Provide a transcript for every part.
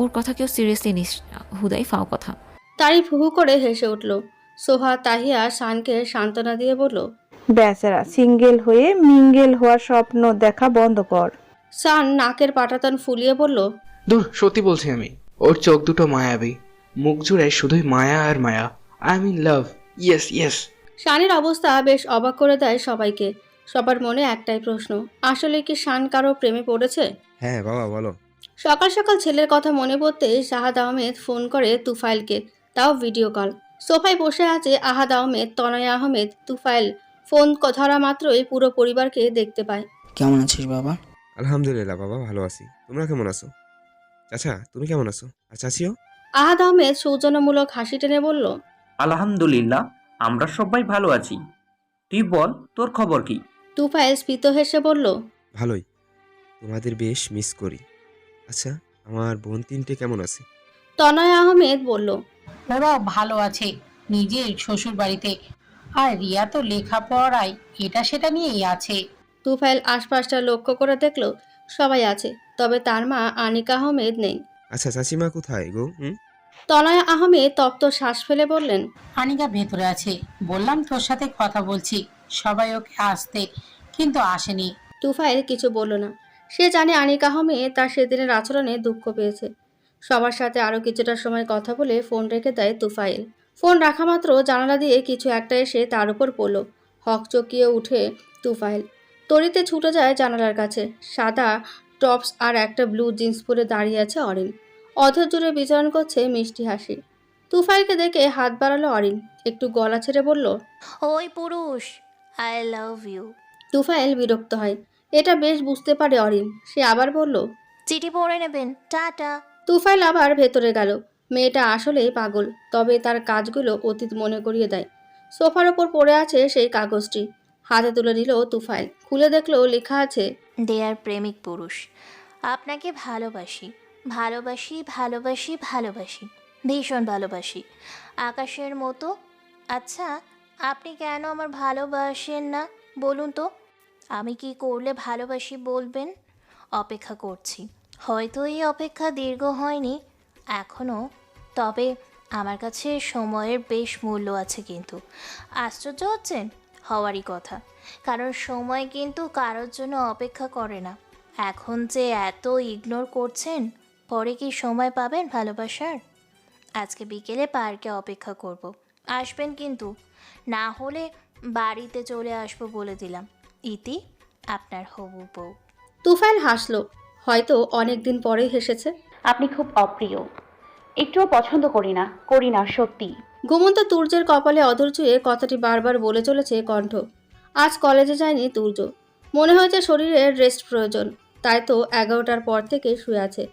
ওর কথা কেউ সিরিয়াসলি নিস না। হুদাই ফাও কথা। তারিফ হু হু করে হেসে উঠল। সোহা তাহিয়া শানকে সান্ত্বনা দিয়ে বলল বেচারা সিঙ্গেল হয়ে মিঙ্গেল হওয়ার স্বপ্ন দেখা বন্ধ কর। শান নাকের পাটাতন ফুলিয়ে বলল দূর সত্যি বলছি আমি ওর চোখ দুটো মায়াবী। মুখ জুড়ে শুধুই মায়া আর মায়া। I mean love yes yes শানের অবস্থা বেশ অবাক করে দেয় সবাইকে। সবার মনে একটাই প্রশ্ন আসলে কি শান কারও প্রেমে পড়েছে? হ্যাঁ বাবা বলো। সকাল সকাল ছেলের কথা মনে পড়তে শাহাদ আহমেদ ফোন করে তুফাইলকে তাও ভিডিও কল। সোফায় বসে আছে আহাদ আহমেদ তনয় আহমেদ তুফাইল। ফোন ধরা মাত্রই পুরো পরিবারকে দেখতে পায়। কেমন আছিস বাবা? আলহামদুলিল্লাহ বাবা ভালো আছি। তোমরা কেমন আছো? চাচা তুমি কেমন আছো? আর চাচিও? আহাদ আহমেদ সৌজন্যমূলক হাসি টেনে বলল আলহামদুলিল্লাহ আমরা সবাই ভালো আছি। তুই বল তোর খবর কি? তুফাইল স্ফীত হেসে বলল ভালোই। তোমাদের বেশ মিস করি। আচ্ছা আমার বোন তিনটে কেমন আছে? তনয় আহমেদ বলল ওরা ভালো আছে নিজের শ্বশুর বাড়িতে আর রিয়া তো লেখাপড়ায় এটা সেটা নিয়েই আছে। তুফাইল আশপাশটা লক্ষ্য করে দেখল সবাই আছে তবে তার মা আনিকা আহমেদ নেই। আচ্ছা চাচিমা কোথায় গো হুম? তনয় আহমেদ তপ্ত শ্বাস ফেলে বললেন আনিকা ভেতরে আছে বললাম তোর সাথে কথা বলছি সবাই ওকে আসতে কিন্তু আসেনি। তুফাইল কিছু বলল না। সে জানে আনিকা আহমেদ তার সেদিনের আচরণে দুঃখ পেয়েছে। সবার সাথে আরও কিছুটা সময় কথা বলে ফোন রেখে দেয় তুফাইল। ফোন রাখা মাত্র জানালা দিয়ে কিছু একটা এসে তার উপর পড়ল। হক চকিয়ে উঠে তুফাইল। তরিতে ছুটে যায় জানালার কাছে। সাদা টপস আর একটা ব্লু জিন্স পরে দাঁড়িয়ে আছে অরিন। অধর জুড়ে বিচরণ করছে মিষ্টি হাসি। তুফাইলকে দেখে হাত বাড়ালো অরিন। একটু গলা ছেড়ে বলল ওই পুরুষ আই লাভ ইউ তুফাইল বিরক্ত হয়। এটা বেশ বুঝতে পারে অরিন। সে আবার বলল চিঠি পড়ে নেবেন টাটা। তুফাইল আবার ভেতরে গেল। মেয়েটা আসলেই পাগল তবে তার কাজগুলো অতীত মনে করিয়ে দেয়। সোফার ওপর পড়ে আছে সেই কাগজটি। হাতে তুলে নিল তুফাইল। খুলে দেখল লেখা আছে দেয়ার প্রেমিক পুরুষ আপনাকে ভালোবাসি ভালোবাসি ভালোবাসি ভালোবাসি ভীষণ ভালোবাসি। আকাশের মতো আচ্ছা আপনি কেন আমার ভালোবাসেন না? বলুন তো। আমি কি করলে ভালোবাসি বলবেন? অপেক্ষা করছি। হয়তো এই অপেক্ষা দীর্ঘ হয়নি এখনও তবে আমার কাছে সময়ের বেশ মূল্য আছে কিন্তু। আশ্চর্য হচ্ছেন? হওয়ারই কথা। কারণ সময় কিন্তু কারোর জন্য অপেক্ষা করে না। এখন যে এত ইগনোর করছেন, পরে কি সময় পাবেন ভালোবাসার? আজকে বিকেলে পার্কে অপেক্ষা করব। আসবেন কিন্তু। না হলে বাড়িতে চলে আসব বলে দিলাম। ইতি আপনার হবু বউ। তুফাইল হাসলো হয়তো অনেক দিন পরেই হেসেছে। আপনি খুব অপ্রিয়। একটুও পছন্দ করি না করি না সত্যি। ঘুমন্ত তুর্যের কপালে অধর চুয়ে কথাটি বারবার বলে চলেছে কণ্ঠ। আজ কলেজে যায়নি তুর্য। মনে হয়েছে শরীরের রেস্ট প্রয়োজন তাই তো এগারোটার পর থেকে শুয়ে আছে।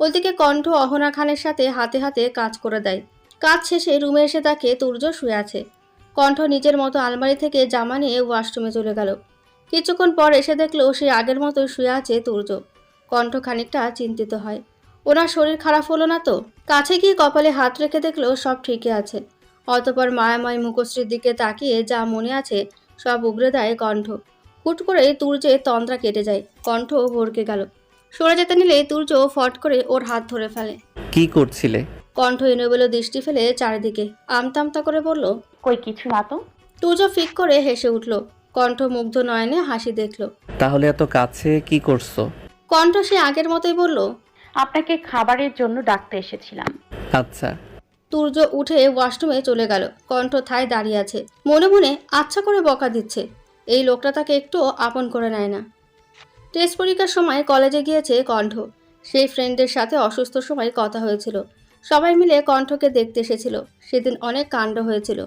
ওইদিকে কণ্ঠ অহনা খানের সাথে হাতে হাতে কাজ করে দেয়। কাজ শেষে রুমে এসে তাকে তুর্য শুয়ে আছে। কণ্ঠ নিজের মতো আলমারি থেকে জামা নিয়ে ওয়াশরুমে চলে গেল। কিছুক্ষণ পর এসে দেখল সে আগের মতোই শুয়ে আছে তুর্য কণ্ঠ খানিকটা চিন্তিত হয়। ওনার শরীর খারাপ হলো না তো? কাছে গিয়ে কপালে হাত রেখে দেখল সব ঠিকই আছে। অতপর মায়াময় মুখশ্রীর দিকে তাকিয়ে যা মনে আছে সব উগরে দেয় কণ্ঠ। হুট করে তুর্যে তন্দ্রা কেটে যায়। কণ্ঠ ভরকে গেল। সরে যেতে নিলে তুর্য ফট করে ওর হাত ধরে ফেলে। কি করছিলে? কণ্ঠ এলোবেলো দৃষ্টি ফেলে চারিদিকে। আমতামতা করে বলল কই কিছু না তো। তুর্য ফিক করে হেসে উঠল। কণ্ঠ মুগ্ধ নয়নে হাসি দেখল। তাহলে এত কাছে কি করছ? কণ্ঠ সে আগের মতোই বলল আপনাকে খাবারের জন্য ডাকতে এসেছিলাম। আচ্ছা। তুর্য উঠে ওয়াশরুমে চলে গেল। কণ্ঠ থায় দাঁড়িয়ে আছে। মনে মনে আচ্ছা করে বকা দিচ্ছে। এই লোকটা তাকে একটু আপন করে নেয় না। টেস্ট পরীক্ষার সময় কলেজে গিয়েছে কণ্ঠ। সেই ফ্রেন্ডের সাথে অসুস্থ সময় কথা হয়েছিল। সবাই মিলে কণ্ঠকে দেখতে এসেছিল। সেদিন অনেক কাণ্ড হয়েছিল।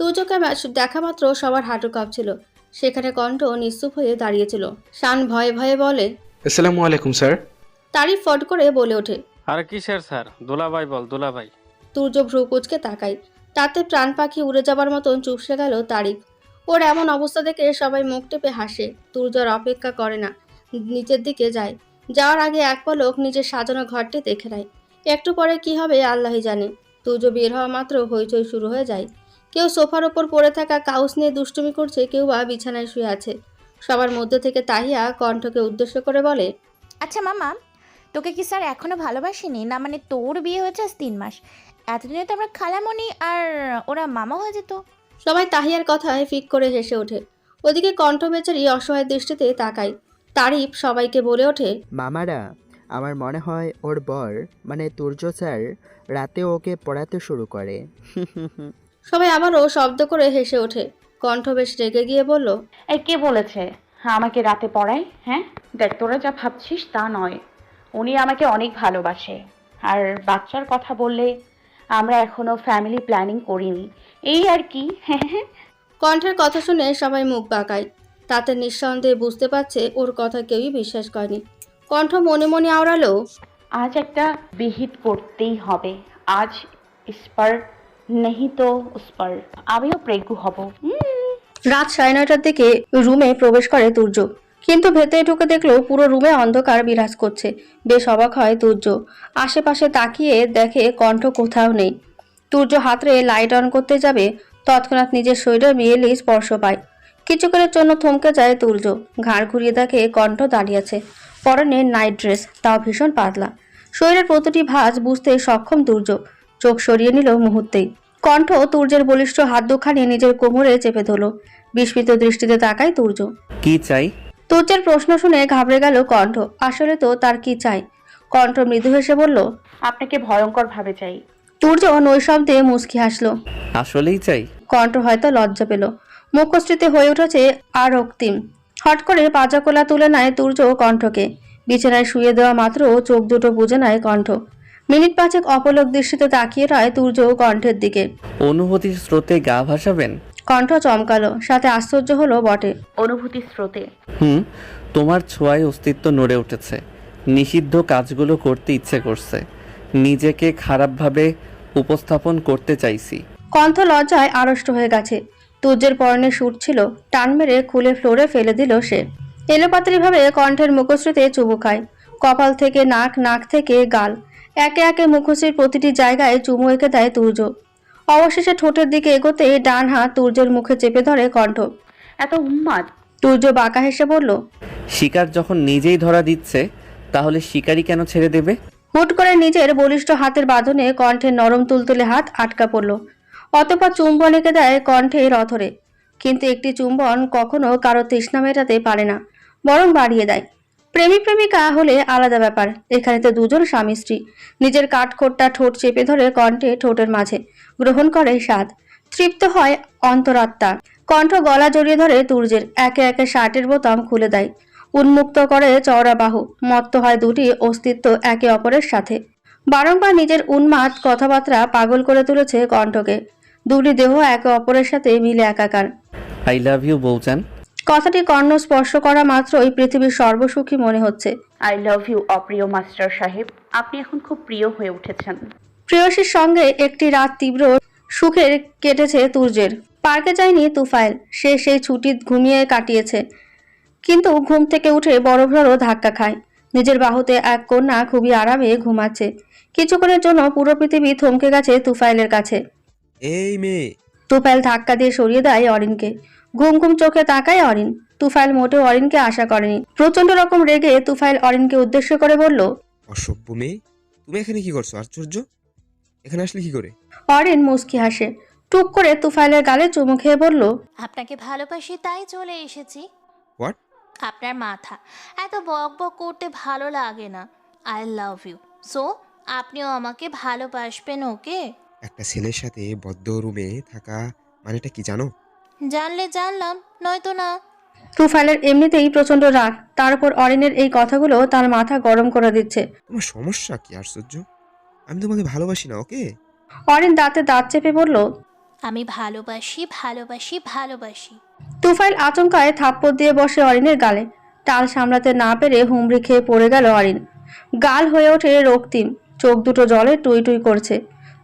মা- দেখা মাত্র সবার হাঁটু কাঁপছিল সেখানে কণ্ঠ নিস্তুপ হয়ে দাঁড়িয়েছিল। শান ভয়ে ভয়ে বলে আসসালামু আলাইকুম স্যার। তারিফ ফট করে বলে ওঠে। আর কিসের স্যার দুলাভাই বল দুলাভাই। তুর্য ভ্রু কুচকে তাকায়। তাতে প্রাণ পাখি উড়ে যাবার মতন চুপসে গেল তারিফ। ওর এমন অবস্থা দেখে সবাই মুখ টেপে হাসে। তুর্যর অপেক্ষা করে না নিচের দিকে যায়। যাওয়ার আগে এক পলক নিজের সাজানো ঘরটি দেখে নেয়। একটু পরে কি হবে আল্লাহই জানে। তুর্য বের হওয়া মাত্র হইচই শুরু হয়ে যায়। কেউ সোফার ওপর পড়ে থাকা কাউস নিয়ে দুষ্টুমি করছে কেউ বা বিছানায় শুয়ে আছে। সবার মধ্যে থেকে তাহিয়া কণ্ঠকে উদ্দেশ্য করে বলে আচ্ছা মামা তোকে কি স্যার এখনও ভালোবাসিনি? না মানে তোর বিয়ে হয়েছে আজ তিন মাস। এতদিনে তো আমরা খালামণি আর ওরা মামা হয়ে যেত। সবাই তাহিয়ার কথায় ফিক করে হেসে ওঠে। ওদিকে কণ্ঠ বেচারি অসহায় দৃষ্টিতে তাকায়। তারিফ সবাইকে বলে ওঠে মামারা আমার মনে হয় ওর বর মানে তুর্য স্যার রাতে ওকে পড়াতে শুরু করে। সবাই আবারও শব্দ করে হেসে ওঠে। কণ্ঠ বেশ রেগে গিয়ে বলল এই কে বলেছে? হ্যাঁ আমাকে রাতে পড়ায় হ্যাঁ? দেখ তোরা যা ভাবছিস তা নয়। উনি আমাকে অনেক ভালোবাসে। আর বাচ্চার কথা বললে আমরা এখনও ফ্যামিলি প্ল্যানিং করিনি। এই আর কি? কণ্ঠের কথা শুনে সবাই মুখ বাঁকায়। তাতে নিঃসন্দেহে বুঝতে পারছে ওর কথা কেউই বিশ্বাস করেনি। কণ্ঠ মনে মনে আওড়ালো আজ একটা বিহিত করতেই হবে। আজ স্পার নেহি তো স্পার আমিও প্রেগু হব। রাত সাড়ে নয়টার দিকে রুমে প্রবেশ করে তুর্য কিন্তু ভেতরে ঢুকে দেখল পুরো রুমে অন্ধকার বিরাজ করছে। বেশ অবাক হয় তুর্য আশেপাশে তাকিয়ে দেখে কণ্ঠ কোথাও নেই। তুর্য হাতরে লাইট অন করতে যাবে, তৎক্ষণাৎ নিজের শরীরে মিয়েলি স্পর্শ পায়। কিছুক্ষণের জন্য থমকে যায় তুর্য ঘাড় ঘুরিয়ে দেখে কণ্ঠ দাঁড়িয়ে আছে। পরনে নাইট ড্রেস তাও ভীষণ পাতলা। শরীরের প্রতিটি ভাঁজ বুঝতে সক্ষম তুর্য চোখ সরিয়ে নিল মুহূর্তেই। কণ্ঠ তুর্যের বলিষ্ঠ হাত দুখানি নিজের কোমরে চেপে ধরল। বিস্মিত দৃষ্টিতে তাকায় তুর্য। কি চাই? তুর্যের প্রশ্ন শুনে ঘাবড়ে গেল কণ্ঠ। আসলে তো তার কি চাই? কণ্ঠ মৃদু হেসে বলল আপনাকে ভয়ঙ্কর ভাবে চাই। তুর্য নৈশব্দে মুচকি হাসলো। আসলেই চাই। কণ্ঠ হয়তো লজ্জা পেল। মুখশ্রীতে হয়ে উঠেছে আর অক্তিম হট করে পাজাকোলা তুলে নেয় তুর্য কণ্ঠকে। বিছানায় শুয়ে দেওয়া মাত্র চোখ দুটো বুঝে নেয় কণ্ঠ। মিনিট পাঁচেক অপলক দৃষ্টিতে তাকিয়ে রয় তুর্য কণ্ঠের দিকে। অনুভূতির স্রোতে গা ভাসাবেন? কণ্ঠ চমকালো সাথে আশ্চর্য হলো বটে। অনুভূতির স্রোতে। হুম তোমার ছোঁয়ায় অস্তিত্ব নড়ে উঠেছে। নিষিদ্ধ কাজগুলো করতে ইচ্ছে করছে। নিজেকে খারাপভাবে উপস্থাপন করতে চাইছি। কণ্ঠ লজ্জায় আড়ষ্ট হয়ে গেছে। তুর্যের পরনে সুট ছিল টান মেরে খুলে ফ্লোরে ফেলে দিল সে। এলোপাতারিভাবে কণ্ঠের মুখশ্রীতে চুবু খায়। কপাল থেকে নাক নাক থেকে গাল। একে একে মুখশ্রীর প্রতিটি জায়গায় চুমু এঁকে দেয় তুর্য। অবশেষে ঠোঁটের দিকে এগোতে ডান হাত তুর্যের মুখে চেপে ধরে কণ্ঠ। এত উন্মাদ। তুর্য বাঁকা হেসে বলল শিকার যখন নিজেই ধরা দিচ্ছে তাহলে শিকারই কেন ছেড়ে দেবে? হুট করে নিজের বলিষ্ঠ হাতের বাঁধনে কণ্ঠের নরম তুলতুলে হাত আটকা পড়ল। অতপর চুম্বন এঁকে দেয় কণ্ঠে রথরে। কিন্তু একটি চুম্বন কখনো কারও তৃষ্ণা মেটাতে পারে না বরং বাড়িয়ে দেয়। প্রেমিক প্রেমিকা হলে আলাদা ব্যাপার, এখানে তো দুজন স্বামী স্ত্রী। নিজের কাঠখোট্টা ঠোঁট চেপে ধরে কণ্ঠে ঠোঁটের মাঝে, গ্রহণ করে স্বাদ। তৃপ্ত হয় অন্তরাত্মা। কণ্ঠ গলা জড়িয়ে ধরে তুর্যের, একে একে শার্টের বোতাম খুলে দেয়। উন্মুক্ত করে চওড়া বাহু মত্ত হয় দুটি অস্তিত্ব একে অপরের সাথে। বারংবার নিজের উন্মাদ কথাবার্তা পাগল করে তুলেছে কণ্ঠকে। দুটি দেহ একে অপরের সাথে মিলে একাকার। আই লাভ ইউ বৌচান কথাটি কর্ণ স্পর্শ করা মাত্রই পৃথিবীর সর্বসুখী মনে হচ্ছে। আই লাভ ইউ অপ্রিয় মাস্টার সাহেব। আপনি এখন খুব প্রিয় হয়ে উঠেছেন। প্রেয়সীর সঙ্গে একটি রাত তীব্র সুখের কেটেছে তুর্যের। পার্কে যায়নি তুফাইল সে সেই ছুটি ঘুমিয়ে কাটিয়েছে। কিন্তু ঘুম থেকে উঠে বড় বড় ধাক্কা খায়। নিজের বাহুতে এক কন্যা খুবই আরামে ঘুমাচ্ছে। কিছুক্ষণের জন্য পুরো পৃথিবী থমকে গেছে তুফাইলের কাছে। এই মেয়ে তুফাইল ধাক্কা দিয়ে সরিয়ে দেয় অরিনকে। ঘুম ঘুম চোখে তাকায় অরিন। তুফাইল মোটেও অরিনকে আশা করেনি। প্রচণ্ড রকম রেগে তুফাইল অরিনকে উদ্দেশ্য করে বলল অসভ্য মেয়ে তুমি এখানে কি করছ? আশ্চর্য। এখানে আসলে কি করে? অরিন মুস্কি হাসে। টুক করে তুফাইলের গালে চুমু খেয়ে বলল আপনাকে ভালোবাসি তাই চলে এসেছি। হোয়াট আপনার মাথা। এত বক বক করতে ভালো লাগে না। আই লাভ ইউ সো আপনিও আমাকে ভালোবাসবেন ওকে? একটা ছেলের সাথে বদ্ধ রুমে থাকা মানেটা কি জানো? জানলে জানলাম নয়তো না। তুফাইলের এমনিতেই প্রচণ্ড রাগ। তার উপর অরিনের এই কথাগুলো তার মাথা গরম করে দিচ্ছে। তোমার সমস্যা কি আশ্চর্য? আমি তোমাকে ভালোবাসি না ওকে? অরিন দাঁতে দাঁত চেপে বলল আমি ভালোবাসি ভালোবাসি ভালোবাসি। তুফাইল আচমকায় থাপ্পড় দিয়ে বসে অরিনের গালে। টাল সামলাতে না পেরে হুমড়ি খেয়ে পড়ে গেল অরিন। গাল হয়ে ওঠে রক্তিম। চোখ দুটো জলে টুই টুই করছে।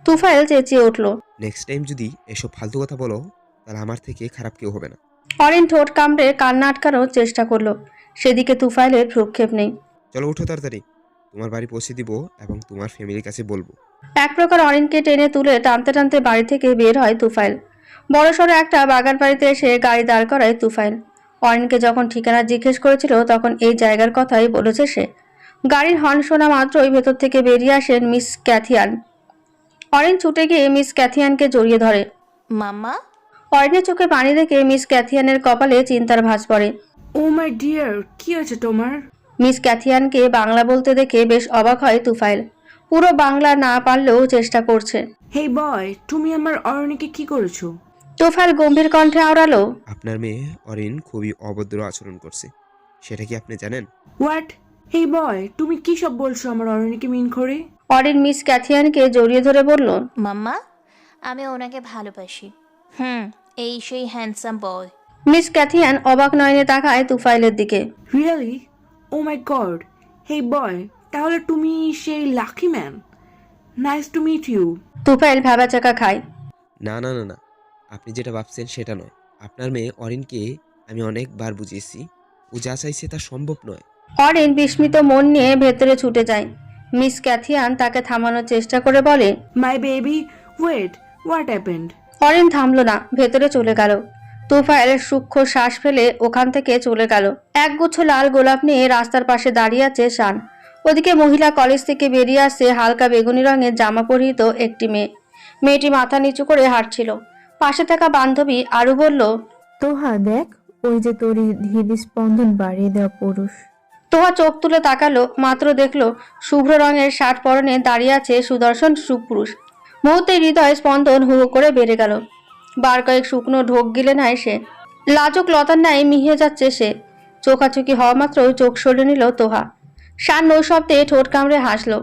তুফাইল চেঁচিয়ে উঠল। নেক্সট টাইম যদি এসব ফালতু কথা বলো তাহলে আমার থেকে খারাপ কেউ হবে না। অরিন ঠোঁট কামড়ে কান্না আটকানোর চেষ্টা করল। সেদিকে তুফাইলের ভ্রুক্ষেপ নেই। চলো উঠো তাড়াতাড়ি। তোমার বাড়ি পৌঁছে দিব এবং তোমার ফ্যামিলির কাছে বলব। এক প্রকার অরিনকে টেনে তুলে টানতে টানতে বাড়ি থেকে বের হয় তুফাইল। বড়সড় একটা বাগান বাড়িতে এসে গাড়ি দাঁড় করায় তুফাইল। অরিনকে যখন ঠিকানা জিজ্ঞেস করেছিল তখন এই জায়গার কথাই বলেছে সে। গাড়ির হর্ন শোনা মাত্রই ভেতর থেকে বেরিয়ে আসেন মিস ক্যাথিয়ান। অরিন ছুটে গিয়ে মিস ক্যাথিয়ানকে জড়িয়ে ধরে। মাম্মা? অরিনের চোখে পানি দেখে মিস ক্যাথিয়ানের কপালে চিন্তার ভাঁজ পড়ে। ও মাই ডিয়ার কি আছে তোমার? মিস ক্যাথিয়ানকে বাংলা বলতে দেখে বেশ অবাক হয় তুফাইল। পুরো বাংলা না পারলেও চেষ্টা করছে। হেই বয় তুমি আমার অরণিকে কি করেছ? তুফাইল গম্ভীর কণ্ঠে আওড়ালো। আপনার মেয়ে অরিন খুবই অভদ্র আচরণ করছে। সেটা কি আপনি জানেন? হোয়াট হেই বয় তুমি কি সব বলছো আমার অরণিকে মিন করে? অরিন মিস ক্যাথিয়ানকে জড়িয়ে ধরে বলল মাম্মা আমি ওনাকে ভালোবাসি। হুম এই সেই হ্যান্ডসাম বয় মিস ক্যাথিয়ান অবাক নয়নে তাকায় তুফাইলের দিকে। রিয়েলি ও মাই গড হে বয় তাহলে তুমি সেই lucky man nice to meet you Tufail ভেবাচাকা খায়। না না না না। আপনি যেটা ভাবছেন সেটা নয়। আপনার মেয়ে অরিনকে আমি অনেকবার বুঝিয়েছি। ও যা চাইছে তা সম্ভব নয়। অরিন বিস্মিত মন নিয়ে ভেতরে ছুটে যায়। মিস ক্যাথিয়ান তাকে থামানোর চেষ্টা করে বলে my baby wait what happened Orin থামলো না ভেতরে চলে গেল। তুফাইল সূক্ষ্ম শ্বাস ফেলে ওখান থেকে চলে গেল। একগুচ্ছ লাল গোলাপ নিয়ে রাস্তার পাশে দাঁড়িয়ে আছে শান। ওদিকে মহিলা কলেজ থেকে বেরিয়ে আসছে হালকা বেগুনি রঙের জামা পরিহিত একটি মেয়ে। মেয়েটি মাথা নিচু করে হাঁটছিল। পাশে থাকা বান্ধবী আরু বলল তোহা দেখ ওই যে তোর হৃদস্পন্দন বাড়িয়ে দেওয়া পুরুষ। তোহা চোখ তুলে তাকালো, মাত্র দেখল শুভ্র রঙের শার্ট পরনে দাঁড়িয়ে আছে সুদর্শন সুপুরুষ মুহূর্তে হৃদয় স্পন্দন হু হু করে বেড়ে গেল। বার কয়েক শুকনো ঢোক গিলে নাই সে। লাজক লতার ন্যায় মিহিয়ে যাচ্ছে সে। চোখাচোখি হওয়া মাত্র চোখ সরে নিল তোহা। শান নৈশব্দে ঠোঁট কামড়ে হাসলো।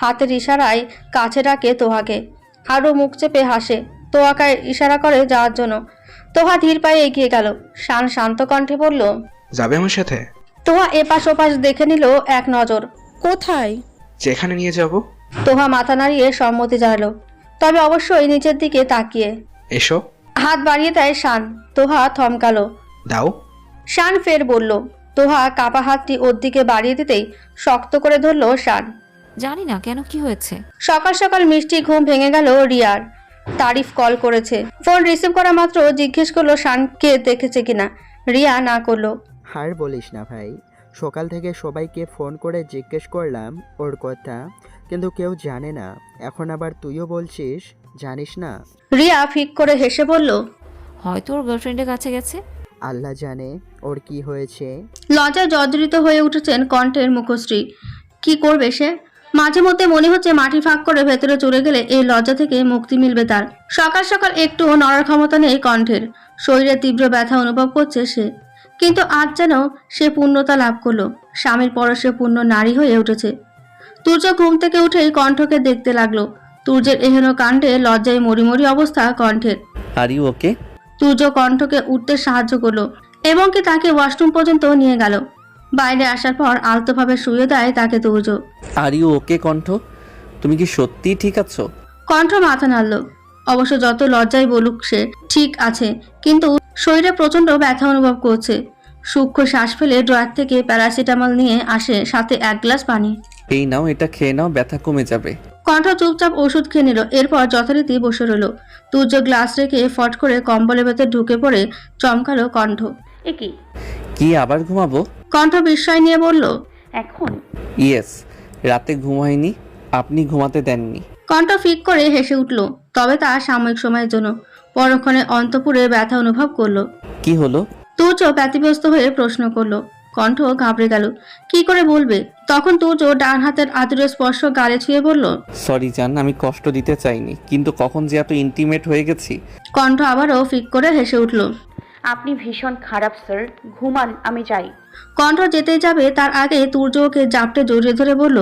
হাতের ইশারায় কাছে ডাকে তোহাকে। আরও মুখ চেপে হাসে। তোহাকে ইশারা করে যাওয়ার জন্য। তোহা ধীর পায়ে এগিয়ে গেল। শান শান্ত কণ্ঠে বলল, যাবে আমার সাথে? তোহা এপাশ ওপাশ দেখে নিল এক নজর। কোথায়? যেখানে নিয়ে যাব। তোহা মাথা নাড়িয়ে সম্মতি জানালো। তবে অবশ্যই নিচের দিকে তাকিয়ে। এসো। হাত বাড়িয়ে দেয় শান। তোহা থমকালো। দাও। শান ফের বলল তোহা কাপা হাতটি ওর দিকে বাড়িয়ে দিতেই শক্ত করে ধরলো শান। জানি না কেন কি হয়েছে? সকাল সকাল মিষ্টি ঘুম ভেঙে গেল রিয়ার। তারিফ কল করেছে। ফোন রিসিভ করা মাত্র জিজ্ঞেস করল শানকে দেখেছে কিনা। রিয়া না করল। আর বলিস না ভাই। সকাল থেকে সবাইকে ফোন করে জিজ্ঞেস করলাম ওর কথা কিন্তু কেউ জানে না। এখন আবার তুইও বলছিস জানিস না? রিয়া ফিক করে হেসে বলল হয়তো ওর গার্লফ্রেন্ডের কাছে গেছে। আল্লাহ জানে ওর কি হয়েছে। লজ্জায় জর্জরিত হয়ে উঠেছেন কণ্ঠের মুখশ্রী। কি করবে সে? মাঝে মধ্যে মনে হচ্ছে মাটি ফাঁক করে ভেতরে চলে গেলে এই লজ্জা থেকে মুক্তি মিলবে তার। সকাল সকাল একটু নড়ার ক্ষমতা নেই কণ্ঠের। শরীরে তীব্র ব্যথা অনুভব করছে সে। কিন্তু আজ যেন সে পূর্ণতা লাভ করল। স্বামীর পরশে পূর্ণ নারী হয়ে উঠেছে। তুর্য ঘুম থেকে উঠেই কণ্ঠকে দেখতে লাগল। তুর্যের এহেন কাণ্ডে লজ্জায় মরিমরি অবস্থা কণ্ঠের। Are you okay? তুর্য কণ্ঠকে উঠতে সাহায্য করল এবং কি তাকে ওয়াশরুম পর্যন্ত নিয়ে গেল। বাইরে আসার পর আলতোভাবে শুয়ে দেয় তাকে তুর্য। আর ইউ ওকে কণ্ঠ? তুমি কি সত্যি ঠিক আছো? কণ্ঠ মাথা নাড়ল। অবশ্য যত লজ্জায় বলুক সে ঠিক আছে কিন্তু শরীরে প্রচণ্ড ব্যথা অনুভব করছে। সূক্ষ্ম শ্বাস ফেলে ড্রয়ার থেকে প্যারাসিটামল নিয়ে আসে সাথে এক গ্লাস পানি। এই নাও এটা খেয়ে নাও ব্যথা কমে যাবে। কণ্ঠ চুপচাপ ওষুধ খেয়ে নিল এরপর যথারীতি বসে রইল। তুর্য গ্লাস রেখে ফট করে কম্বলের ভেতর ঢুকে পড়ে চমকালো কণ্ঠ। এ কি? কি আবার ঘুমাবো? কণ্ঠ বিস্ময় নিয়ে বলল এখন? ইয়েস রাতে ঘুমাইনি আপনি ঘুমাতে দেননি। কণ্ঠ ফিক করে হেসে উঠল তবে তা সাময়িক সময়ের জন্য। পরক্ষণে অন্তপুরে ব্যথা অনুভব করল। কি হলো? তুর্য ব্যতিব্যস্ত হয়ে প্রশ্ন করল। কণ্ঠ ঘাবড়ে গেল। কি করে বলবে? তখন তুর্য ডান হাতের আদুরে স্পর্শ গালে ছুঁয়ে বলল সরি জান আমি কষ্ট দিতে চাইনি কিন্তু কখন যে এত ইন্টিমেট হয়ে গেছি। কণ্ঠ আবারও ফিক করে হেসে উঠল আপনি ভীষণ খারাপ স্যার। ঘুমান আমি যাই। কণ্ঠ যেতে যাবে তার আগে তুর্য ওকে জাপটে জড়িয়ে ধরে বলল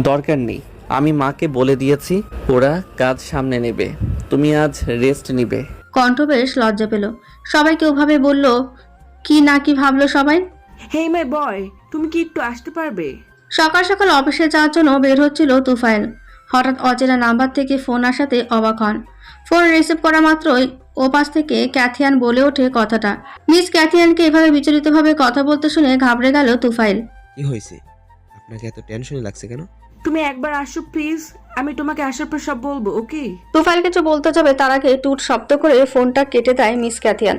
দরকার নেই। আমি মাকে বলে দিয়েছি ওরা কাজ সামনে নেবে। তুমি আজ রেস্ট নিবে। কণ্ঠ বেশ লজ্জা পেল। সবাইকে ওভাবে বলল কি না কি ভাবলো সবাই? হেই মাই বয় তুমি কি একটু আসতে পারবে? সকাল সকাল অফিসে যাওয়ার জন্য বের হচ্ছিল তুফাইল। হঠাৎ অচেনা নাম্বার থেকে ফোন আসাতে অবাক হন। ফোন রিসিভ করা মাত্রই ওপাশ থেকে ক্যাথিয়ান বলে ওঠে কথাটা। মিস ক্যাথিয়ানকে এভাবে বিচলিতভাবে কথা বলতে শুনে ঘাবড়ে গেল তুফাইল। কি হয়েছে? আপনাকে এত টেনশনে লাগছে কেন? তুমি একবার আসো প্লিজ আমি তোমাকে আসার পর সব বলব ওকে তুফাইল কিছু বলতে যাবে তার আগে টুট শব্দ করে ফোনটা কেটে দেয় মিস ক্যাথিয়ান।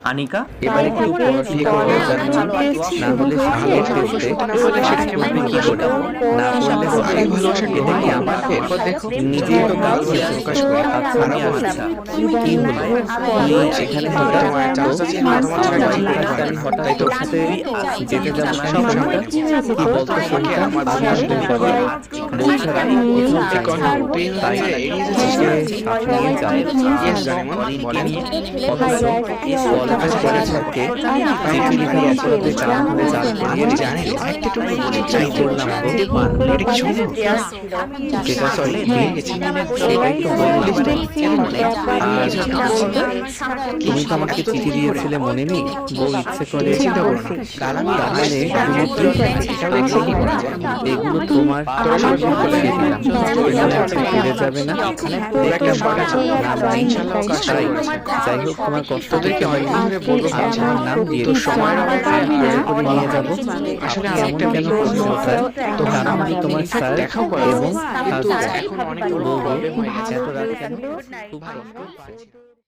আনিকা এবারে না হলে কি না এই আমার নিজে তো কাজ প্রকাশ করে হলো এখানে হঠাৎ আমি হঠাৎ তোর সাথে যেতে যাব সব সময় কি বলতো শুনতে বাবা তুমি বলো বলছে রানি কোথাও যাই না। তাই নিয়ে কলেজে তুমি তো আমাকে চিঠি দিয়েছিলে মনে নেই বউ ইচ্ছে করে চিন্তা করো না। কাল আমি তার মানে এগুলো তোমার ফিরে যাবে না? যাই হোক তোমার কষ্ট দেখে হয়নি নাম দিয়ে করে নিয়ে যাব। আসলে আমি একটা স্যার তো কারণ আমি তোমার স্যার দেখাও করাবো এবং এখন অনেক বলব প্রবলেম গেছে এত রাত কেন খুব কষ্ট পাচ্ছি